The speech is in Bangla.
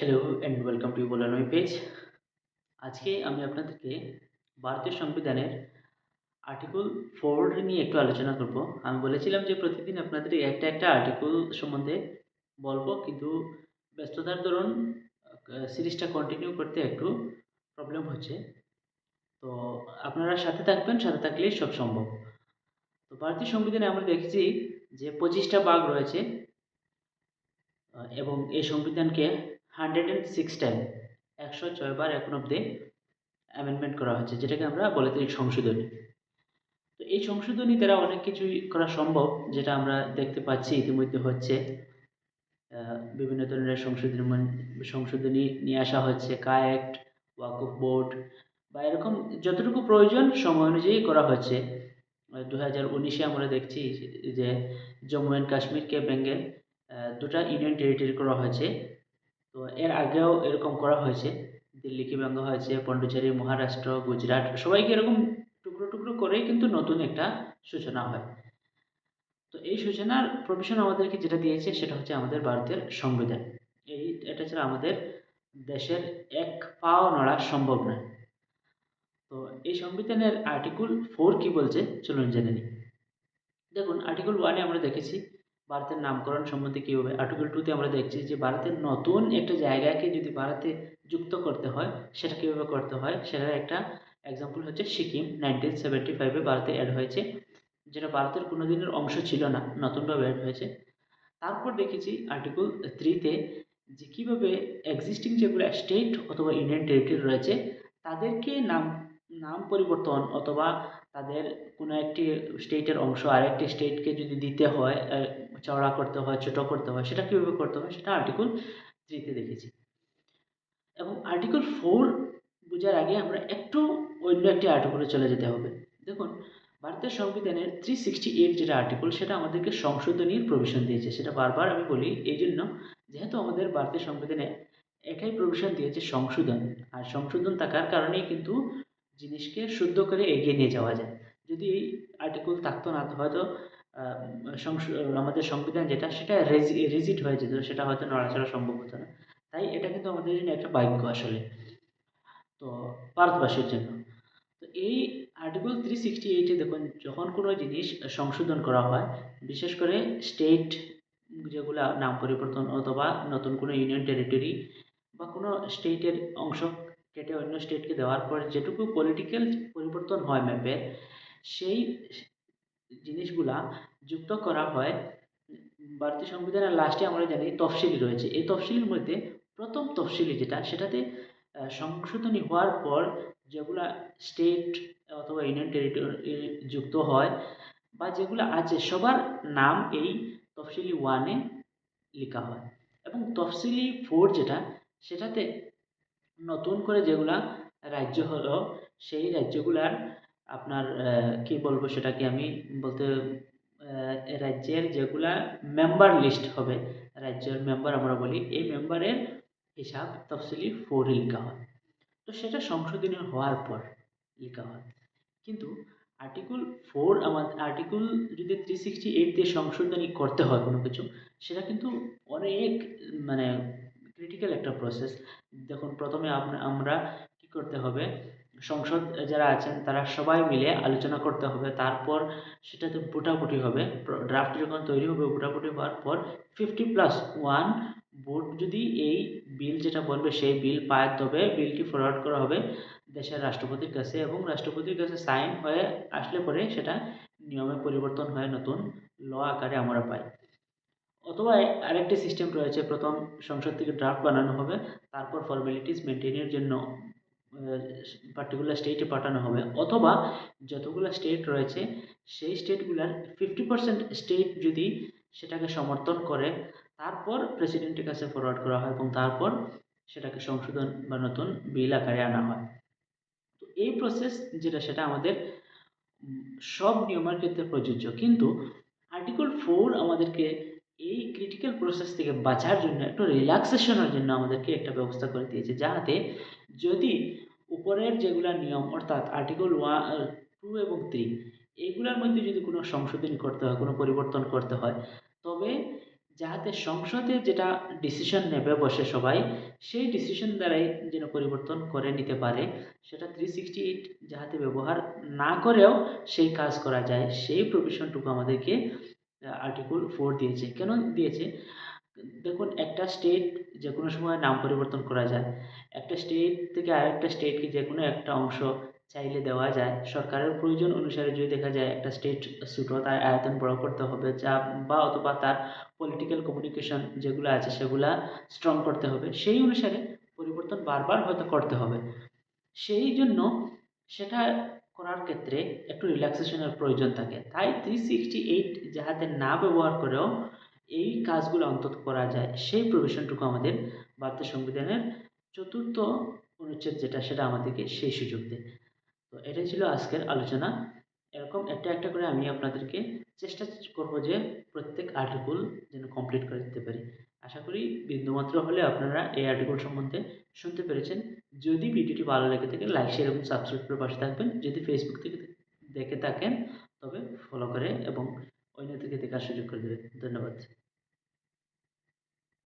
হ্যালো অ্যান্ড ওয়েলকাম টু বোলানোই পেজ আজকে আমি আপনাদেরকে ভারতীয় সংবিধানের আর্টিকেল ফোর নিয়ে একটু আলোচনা করব। আমি বলেছিলাম যে প্রতিদিন আপনাদের একটা একটা আর্টিকেল সম্বন্ধে বলব, কিন্তু ব্যস্ততার দরুন সিরিজটা কন্টিনিউ করতে একটু প্রবলেম হচ্ছে। তো আপনারা সাথে থাকবেন, সাথে থাকলেই সব সম্ভব। তো ভারতীয় সংবিধানে আমরা দেখেছি যে পঁচিশটা ভাগ রয়েছে এবং এই সংবিধানকে হান্ড্রেড অ্যান্ড সিক্স টাইম একশো ছয়বার এখন অব্দি অ্যামেন্ডমেন্ট করা হচ্ছে যেটাকে আমরা বলে থাকি সংশোধনী। তো এই সংশোধনী দ্বারা অনেক কিছুই করা সম্ভব যেটা আমরা দেখতে পাচ্ছি ইতিমধ্যে হচ্ছে বিভিন্ন ধরনের সংশোধনী সংশোধনী নিয়ে আসা হচ্ছে কা অ্যাক্ট ওয়াকফ বোর্ড বা এরকম যতটুকু প্রয়োজন সময় অনুযায়ী করা হচ্ছে। দু হাজার উনিশে আমরা দেখছি যে জম্মু অ্যান্ড কাশ্মীরকে আহ, দুটা ইউনিয়ন টেরিটরি করা হয়েছে। তো এর আগেও এরকম করা হয়েছে। দিল্লিকে ভাঙা হয়েছে, পন্ডিচেরি, মহারাষ্ট্র, গুজরাট, সবাইকে এরকম টুকরো টুকরো করেই কিন্তু নতুন একটা সূচনা হয়। তো এই সূচনার প্রভিশন আমাদেরকে যেটা দিয়েছে সেটা হচ্ছে আমাদের ভারতের সংবিধান। এই, এটা ছাড়া আমাদের দেশের এক পাও নড়া সম্ভব নয়। তো এই সংবিধানের আর্টিকেল ফোর কি বলছে? চলুন জেনে নিই। দেখুন আর্টিকেল ওয়ানে আমরা দেখেছি ভারতের নামকরণ সম্বন্ধে কী হবে? আর্টিকেল টুতে আমরা দেখছি যে ভারতের নতুন একটা জায়গাকে যদি ভারতে যুক্ত করতে হয়, সেটা কীভাবে করতে হয়? সেটার একটা এক্সাম্পল হচ্ছে সিকিম। নাইনটিন সেভেন্টি ফাইভে ভারতে অ্যাড হয়েছে, যেটা ভারতের কোনো দিনের অংশ ছিল না, নতুনভাবে অ্যাড হয়েছে। তারপর দেখেছি আর্টিকেল থ্রিতে যে কীভাবে এক্সিস্টিং যেগুলো স্টেট অথবা ইউনিয়ন টেরিটরি রয়েছে, তাদেরকে নাম নাম পরিবর্তন অথবা তাদের কোনো একটি স্টেটের অংশ আরেকটি স্টেটকে যদি দিতে হয় চওড়া করতে হয়, ছোটো করতে হয়, সেটা কীভাবে করতে হয় সেটা আর্টিকেল থ্রিতে দেখেছি। এবং আর্টিকেল ফোর বোঝার আগে আমরা একটু অন্য একটি আর্টিকেলে চলে যেতে হবে। দেখুন, ভারতের সংবিধানের থ্রি সিক্সটি এইট যেটা আর্টিকেল সেটা আমাদেরকে সংশোধনীর প্রভিশন দিয়েছে। সেটা বারবার আমি বলি এই জন্য যেহেতু আমাদের ভারতের সংবিধানে একাই প্রভিশন দিয়েছে সংশোধন, আর সংশোধন থাকার কারণেই কিন্তু জিনিসকে শুদ্ধ করে এগিয়ে নিয়ে যাওয়া যায়। যদি এই আর্টিকেল থাকতো না, হয়তো আমাদের সংবিধান যেটা, সেটা রিজিট হয়ে যেত, সেটা হয়তো নড়াচড়া সম্ভব হতো না। তাই এটা কিন্তু আমাদের জন্য একটা ভাগ্য আসলে, তো ভারতবাসীর জন্য। তো এই আর্টিকেল থ্রি সিক্সটি এইটে দেখুন, যখন কোনো জিনিস সংশোধন করা হয়, বিশেষ করে স্টেট যেগুলা নাম পরিবর্তন অথবা নতুন কোনো ইউনিয়ন টেরিটরি বা কোনো স্টেটের অংশ কেটে অন্য স্টেটকে দেওয়ার পর যেটুকু পলিটিক্যাল পরিবর্তন হয় ম্যাপের সেই জিনিসগুলা যুক্ত করা হয়, ভারতীয় সংবিধানের লাস্টে আমরা জানি তফসিলি রয়েছে। এই তফসিলির মধ্যে প্রথম তফসিলি যেটা, সেটাতে সংশোধনী হওয়ার পর যেগুলা স্টেট অথবা ইউনিয়ন টেরিটরি যুক্ত হয় বা যেগুলো আছে, সবার নাম এই তফসিলি ওয়ানে লেখা হয়। এবং তফসিলি ফোর যেটা, সেটাতে নতুন করে যেগুলা রাজ্য হলো, সেই রাজ্যগুলার আপনার কি বলব সেটাকে আমি বলতে রাজ্যের যেগুলা মেম্বার লিস্ট হবে, রাজ্যের মেম্বার আমরা বলি, এই মেম্বারের হিসাব তফসিলি ফোরে লেখা হয়। তো সেটা সংশোধনী হওয়ার পর লেখা হয়। কিন্তু আর্টিকেল ফোর আমাদের আর্টিকেল যদি থ্রি সিক্সটি এইট দিয়ে সংশোধনী করতে হয় কোনো কিছু, সেটা কিন্তু অনেক মানে ক্রিটিক্যাল একটা প্রসেস দেখুন, প্রথমে আমরা কি করতে হবে? সংসদ যারা আছেন, তারা সবাই মিলে আলোচনা করতে হবে। তারপর সেটাতে ভোটাভুটি হবে। ড্রাফট যখন তৈরি হবে, ভোটাভুটি হওয়ার পর ফিফটি প্লাস ওয়ান ভোট যদি এই বিল যেটা বলবে, সেই বিল পায়, তবে বিলটি ফরওয়ার্ড করা হবে দেশের রাষ্ট্রপতির কাছে এবং রাষ্ট্রপতির কাছে সাইন হয়ে আসলে পরে সেটা নিয়মে পরিবর্তন হয়ে নতুন ল আকারে আমরা পাই। অথবা আরেকটি সিস্টেম রয়েছে। প্রথম সংসদ থেকে ড্রাফট বানানো হবে। তারপর ফর্মালিটিস মেনটেনের জন্য পার্টিকুলার স্টেটে পাঠানো হবে। অথবা যতগুলো স্টেট রয়েছে, সেই স্টেটগুলার ফিফটি পার্সেন্ট স্টেট যদি সেটাকে সমর্থন করে, তারপর প্রেসিডেন্টের কাছে ফরওয়ার্ড করা হয় এবং তারপর সেটাকে সংশোধন বা নতুন বিল আকারে আনা হয়। তো এই প্রসেস যেটা, সেটা আমাদের সব নিয়মের ক্ষেত্রে প্রযোজ্য। কিন্তু আর্টিকেল ফোর আমাদেরকে এই ক্রিটিক্যাল প্রসেস থেকে বাঁচার জন্য, একটু রিল্যাক্সেশনের জন্য আমাদেরকে একটা ব্যবস্থা করে দিয়েছে, যাতে যদি উপরের যেগুলা নিয়ম, অর্থাৎ আর্টিকেল ওয়ান টু এবং থ্রি এইগুলোর মধ্যে যদি কোনো সংশোধন করতে হয়, কোনো পরিবর্তন করতে হয়, তবে যাহাতে সংসদে যেটা ডিসিশন নেবে বসে সবাই, সেই ডিসিশন দ্বারাই যেন পরিবর্তন করে নিতে পারে, সেটা থ্রি সিক্সটি এইট যাহাতে ব্যবহার না করেও সেই কাজ করা যায়, সেই প্রভিশনটুকু আমাদেরকে আর্টিকেল ফোর দিয়েছে। কেন দিয়েছে? দেখুন, একটা স্টেট যে কোনো সময় নাম পরিবর্তন করা যায়। একটা স্টেট থেকে আরেকটা স্টেটকে যে কোনো একটা অংশ চাইলে দেওয়া যায়। সরকারের প্রয়োজন অনুসারে যদি দেখা যায় একটা স্টেট ছোটো তার আয়তন বড় করতে হবে, যা বা অথবা তার পলিটিক্যাল কমিউনিকেশন যেগুলো আছে, সেগুলা স্ট্রং করতে হবে। সেই অনুসারে পরিবর্তন বারবার হয়তো করতে হবে। সেই জন্য সেটা করার ক্ষেত্রে একটু রিল্যাক্সেশনের প্রয়োজন থাকে। তাই থ্রি সিক্সটি এইট যাহাতে না ব্যবহার করেও এই কাজগুলো অন্তত করা যায়। সেই প্রভিশনটুকু আমাদের ভারতের সংবিধানের চতুর্থ অনুচ্ছেদ যেটা, সেটা আমাদেরকে সেই সুযোগ দেয়। তো এটাই ছিল আজকের আলোচনা। এরকম একটা একটা করে আমি আপনাদেরকে চেষ্টা করব যে প্রত্যেক আর্টিকেল যেন কমপ্লিট করে দিতে পারি। আশা করি বিন্দুমাত্র হলে আপনারা এই আর্টিকেল সম্বন্ধে শুনতে পেরেছেন। যদি ভিডিওটি ভালো লেগে থাকে লাইক শেয়ার এবং সাবস্ক্রাইব করে পাশে থাকবেন। যদি ফেসবুক থেকে দেখে থাকেন, তবে ফলো করে এবং অন্য থেকে দেখার সুযোগ করে দেবেন। ধন্যবাদ।